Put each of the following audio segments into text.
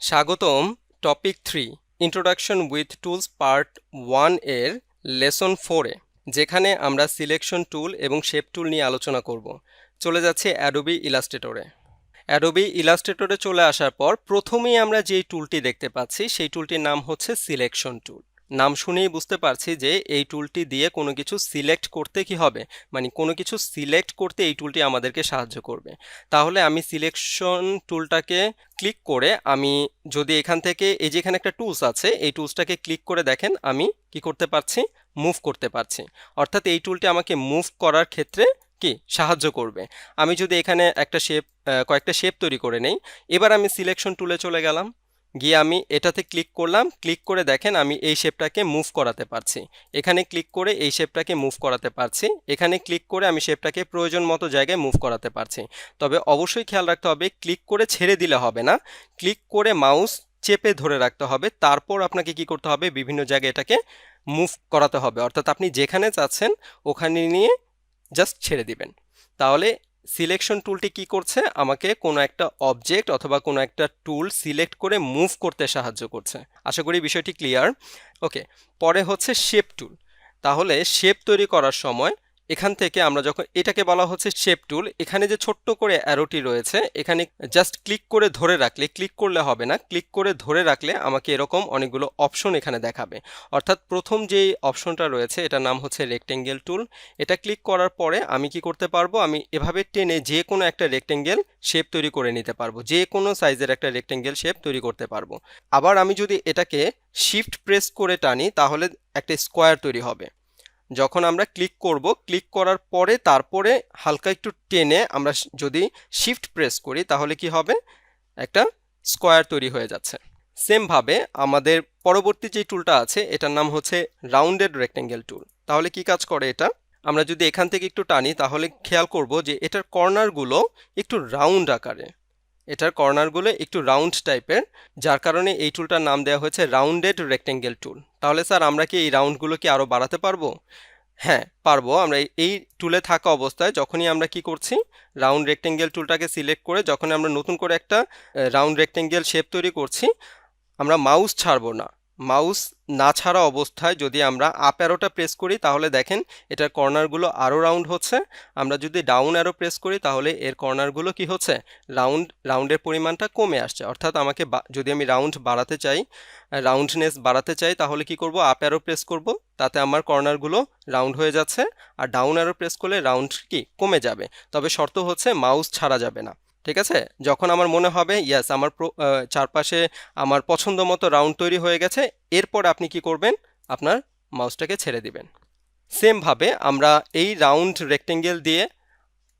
স্বাগতম topic three introduction with tools part ওয়ানের lesson ফোরে যেখানে আমরা সিলেকশন টুল এবং শেপ টুল নিয়ে আলোচনা করব। চলে যাচ্ছে অ্যাডোবি ইলাস্ট্রেটরে অ্যাডোবি ইলাস্ট্রেটরে চলে আসার পর প্রথমেই আমরা যেই টুলটি দেখতে পাচ্ছি, সেই টুলটির নাম হচ্ছে সিলেকশন টুল নাম শুনেই বুঝতে পারছি যে এই টুলটি দিয়ে কোনো কিছু সিলেক্ট করতে কি হবে? মানে কোনো কিছু সিলেক্ট করতে এই টুলটি আমাদেরকে সাহায্য করবে। তাহলে আমি সিলেকশন টুলটাকে ক্লিক করে আমি যদি এখান থেকে এই যে এখানে একটা টুলস আছে, এই টুলসটাকে ক্লিক করে দেখেন, আমি কি করতে পারছি? মুভ করতে পারছি। অর্থাৎ এই টুলটি আমাকে মুভ করার ক্ষেত্রে কি? সাহায্য করবে। আমি যদি এখানে একটা শেপ কয়েকটা শেপ তৈরি করে নেই, এবার আমি সিলেকশন টুলে চলে গেলাম। গিয়ে আমি এটাতে ক্লিক করলাম। ক্লিক করে দেখেন আমি এই শেপটাকে মুভ করাতে পারছি। এখানে ক্লিক করে এই শেপটাকে মুভ করাতে পারছি। এখানে ক্লিক করে আমি শেপটাকে প্রয়োজন মতো জায়গায় মুভ করাতে পারছি। তবে অবশ্যই খেয়াল রাখতে হবে, ক্লিক করে ছেড়ে দিলে হবে না। ক্লিক করে মাউস চেপে ধরে রাখতে হবে। তারপর আপনাকে কি করতে হবে? বিভিন্ন জায়গায় এটাকে মুভ করাতে হবে। অর্থাৎ আপনি যেখানে চাচ্ছেন, ওখানে নিয়ে জাস্ট ছেড়ে দিবেন। তাহলে সিলেকশন টুলটি কি করছে? আমাকে কোনো একটা অবজেক্ট অথবা কোনো একটা টুল সিলেক্ট করে মুভ করতে সাহায্য করছে। আশা করি বিষয়টি ক্লিয়ার ওকে পরে হচ্ছে শেপ টুল তাহলে শেপ তৈরি করার সময় এখান থেকে আমরা যখন এটাকে বলা হচ্ছে শেপ টুল এখানে যে ছোট্ট করে অ্যারোটি রয়েছে, এখানে জাস্ট ক্লিক করে ধরে রাখলে ক্লিক করলে হবে না ক্লিক করে ধরে রাখলে আমাকে এরকম অনেকগুলো অপশন এখানে দেখাবে। অর্থাৎ প্রথম যেই অপশনটা রয়েছে, এটার নাম হচ্ছে রেক্টেঙ্গেল টুল এটা ক্লিক করার পরে আমি কি করতে পারব? আমি এভাবে টেনে যে কোনো একটা রেক্টেঙ্গেল শেপ তৈরি করে নিতে পারব। যে কোনো সাইজের একটা রেক্টেঙ্গেল শেপ তৈরি করতে পারব। আবার আমি যদি এটাকে শিফট প্রেস করে টানি, তাহলে একটা স্কোয়ার তৈরি হবে। যখন আমরা ক্লিক করব ক্লিক করার পরে তারপরে হালকা একটু টেনে আমরা যদি শিফট প্রেস করি, তাহলে কি হবে? একটা স্কোয়ার তৈরি হয়ে যাচ্ছে। সেমভাবে আমাদের পরবর্তী যে টুলটা আছে, এটার নাম হচ্ছে রাউন্ডেড রেক্টেঙ্গেল টুল তাহলে কি কাজ করে এটা? আমরা যদি এখান থেকে একটু টানি, তাহলে খেয়াল করব যে এটার কর্নারগুলো একটু রাউন্ড আকারে। এটার কর্নারগুলো একটু রাউন্ড টাইপের যার কারণে এই টুলটার নাম দেওয়া হয়েছে রাউন্ডেড রেক্টেঙ্গেল টুল তাহলে স্যার আমরা কি এই রাউন্ডগুলো কি আরও বাড়াতে পারব? হ্যাঁ পারব। আমরা এই টুলে থাকা অবস্থায় যখনই আমরা কি করছি রাউন্ড রেক্টেঙ্গেল টুলটাকে সিলেক্ট করে যখন আমরা নতুন করে একটা রাউন্ড রেক্টেঙ্গেল শেপ তৈরি করছি, আমরা মাউস ছাড়বো না। মাউস না ছাড়া অবস্থায় যদি আমরা আপ অ্যারোটা প্রেস করি, তাহলে দেখেন এটার কর্নারগুলো আরও রাউন্ড হচ্ছে। আমরা যদি ডাউন অ্যারো প্রেস করি, তাহলে এর কর্নারগুলো কি হচ্ছে? রাউন্ড, রাউন্ডের পরিমাণটা কমে আসছে। অর্থাৎ আমাকে যদি আমি রাউন্ড বাড়াতে চাই, রাউন্ডনেস বাড়াতে চাই, তাহলে কি করব? আপ অ্যারো প্রেস করব, তাতে আমার কর্নারগুলো রাউন্ড হয়ে যাচ্ছে। আর ডাউন অ্যারো প্রেস করলে রাউন্ড কি? কমে যাবে। তবে শর্ত হচ্ছে মাউস ছাড়া যাবে না। ঠিক আছে? যখন আমার মনে হবে ইয়াস আমার চারপাশে আমার পছন্দ মতো রাউন্ড তৈরি হয়ে গেছে, এরপর আপনি কি করবেন? আপনার মাউসটাকে ছেড়ে দিবেন। সেমভাবে আমরা এই রাউন্ড রেক্টেঙ্গেল দিয়ে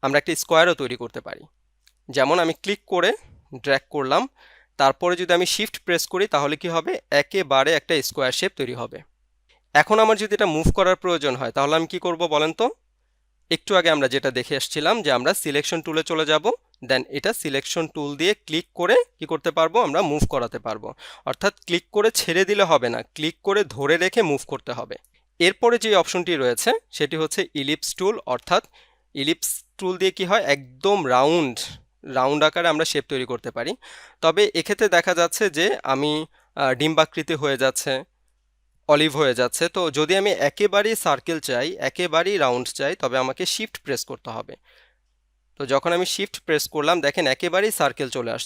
আমরা একটি স্কোয়ারও তৈরি করতে পারি। যেমন আমি ক্লিক করে ড্র্যাক করলাম, তারপরে যদি আমি শিফট প্রেস করি, তাহলে কি হবে? একেবারে একটা স্কোয়ার শেপ তৈরি হবে। এখন আমার যদি এটা মুভ করার প্রয়োজন হয়, তাহলে আমি কি করব বলেন তো? একটু আগে আমরা যেটা দেখে এসেছিলাম যে আমরা সিলেকশন টুলে চলে যাব দেন এটা সিলেকশন টুল দিয়ে ক্লিক করে কি করতে পারব? আমরা মুভ করাতে পারব। অর্থাৎ ক্লিক করে ছেড়ে দিলে হবে না ক্লিক করে ধরে রেখে মুভ করতে হবে। এরপরে যে অপশনটি রয়েছে, সেটি হচ্ছে ইলিপস টুল অর্থাৎ ইলিপস টুল দিয়ে কি হয়? একদম রাউন্ড রাউন্ড আকারে আমরা শেপ তৈরি করতে পারি। তবে এক্ষেত্রে দেখা যাচ্ছে যে আমি ডিম্বাকৃতি হয়ে যাচ্ছে অলিভ হয়ে যাচ্ছে। তো যদি আমি একেবারেই সার্কেল চাই, একেবারেই রাউন্ড চাই, তবে আমাকে শিফট প্রেস করতে হবে। তো যখন আমি শিফট প্রেস করলাম, দেখেন একেবারেই সার্কেল চলে আস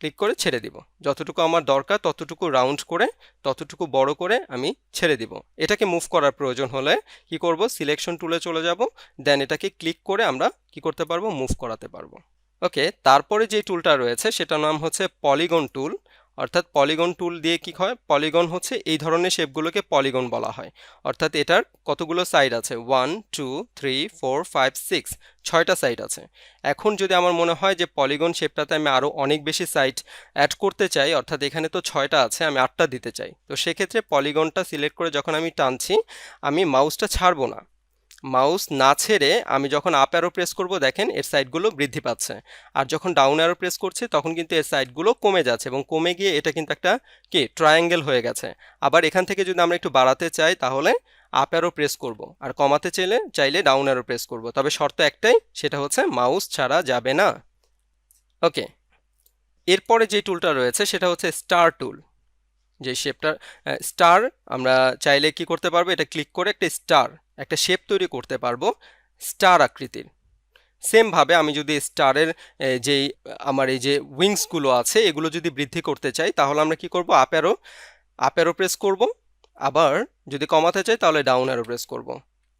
ক্লিক করে ছেড়ে দিব। যতটুকু আমার দরকার, ততটুকু রাউন্ড করে, ততটুকু বড় করে আমি ছেড়ে দিব। এটাকে মুভ করার প্রয়োজন হলে কি করব? সিলেকশন টুলে চলে যাব। দেন এটাকে ক্লিক করে আমরা কি করতে পারব? মুভ করাতে পারব। ওকে তারপরে যে টুলটা রয়েছে, সেটার নাম হচ্ছে পলিগন টুল অর্থাৎ পলিগন টুল দিয়ে কি হয়? পলিগন হচ্ছে এই ধরনের শেপগুলোকে পলিগন বলা হয়। অর্থাৎ এটার কতগুলো সাইড আছে? One, two, three, four, five, six ছয়টা সাইড আছে। এখন যদি আমার মনে হয় যে পলিগন শেপটাতে আমি আরও অনেক বেশি সাইড অ্যাড করতে চাই, অর্থাৎ এখানে তো ছয়টা আছে, আমি আটটা দিতে চাই। তো সেক্ষেত্রে পলিগনটা সিলেক্ট করে যখন আমি টানছি, আমি মাউসটা ছাড়বো না। মাউস না ছেড়ে আমি যখন আপ অ্যারো প্রেস করব, দেখেন এর সাইডগুলো বৃদ্ধি পাচ্ছে। আর যখন ডাউন অ্যারো প্রেস করছি, তখন কিন্তু এর সাইডগুলো কমে যাচ্ছে এবং কমে গিয়ে এটা কিন্তু একটা কি? ট্রায়াঙ্গেল হয়ে গেছে। আবার এখান থেকে যদি আমরা একটু বাড়াতে চাই, তাহলে আপ অ্যারো প্রেস করব। আর কমাতে চাইলে চাইলে ডাউন অ্যারো প্রেস করব। তবে শর্ত একটাই, সেটা হচ্ছে মাউস ছাড়া যাবে না। ওকে। এরপরে যে টুলটা রয়েছে, সেটা হচ্ছে স্টার টুল যে শেপটা স্টার আমরা চাইলে কি করতে পারব? এটা ক্লিক করে একটা স্টার একটা শেপ তৈরি করতে পারব স্টার আকৃতির। সেমভাবে আমি যদি স্টারের যেই, আমার এই যে উইংসগুলো আছে, এগুলো যদি বৃদ্ধি করতে চাই, তাহলে আমরা কি করব? Up arrow up arrow press করব। আবার যদি কমাতে চাই, তাহলে ডাউন অ্যারো প্রেস করব।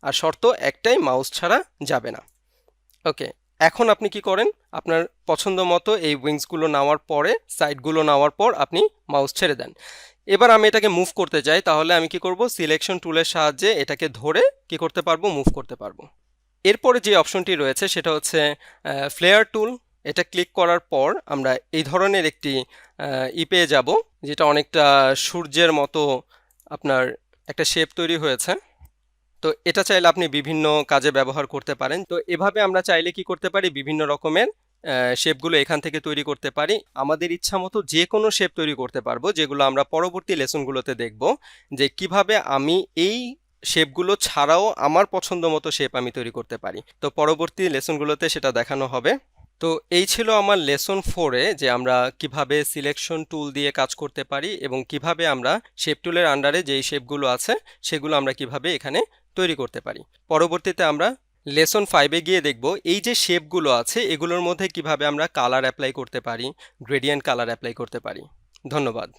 আর শর্ত, একটাই মাউস ছাড়া যাবে না। ওকে এখন আপনি কি করেন? আপনার পছন্দ মতো এই উইংসগুলো নেওয়ার পরে সাইডগুলো নেওয়ার পর আপনি মাউস ছেড়ে দেন। এবার আমি এটাকে মুভ করতে চাই, তাহলে আমি কি করব? সিলেকশন টুলের সাহায্যে এটাকে ধরে কি করতে পারব? মুভ করতে পারব। এরপরে যে অপশনটি রয়েছে, সেটা হচ্ছে ফ্লেয়ার টুল এটা ক্লিক করার পর আমরা এই ধরনের একটি ই পেয়ে যাব, যেটা অনেকটা সূর্যের মতো আপনার একটা শেপ তৈরি হয়েছে। তো এটা চাইলে আপনি বিভিন্ন কাজে ব্যবহার করতে পারেন। তো এভাবে আমরা চাইলে কি করতে পারি? বিভিন্ন রকমের শেপগুলো এখান থেকে তৈরি করতে পারি। আমাদের ইচ্ছা মতো যে কোনো শেপ তৈরি করতে পারব, যেগুলো আমরা পরবর্তী লেসনগুলোতে দেখব যে কীভাবে আমি এই শেপগুলো ছাড়াও আমার পছন্দ মতো শেপ আমি তৈরি করতে পারি। তো পরবর্তী লেসনগুলোতে সেটা দেখানো হবে। তো এই ছিল আমার লেসন ফোরে যে আমরা কীভাবে সিলেকশন টুল দিয়ে কাজ করতে পারি এবং কীভাবে আমরা শেপ টুলের আন্ডারে যেই শেপগুলো আছে, সেগুলো আমরা কীভাবে এখানে তৈরি করতে পারি। পরবর্তীতে আমরা লেসন ফাইভে গিয়ে দেখব, এই যে শেপগুলো আছে, এগুলোর মধ্যে কীভাবে আমরা কালার অ্যাপ্লাই করতে পারি গ্রেডিয়েন্ট কালার অ্যাপ্লাই করতে পারি। ধন্যবাদ।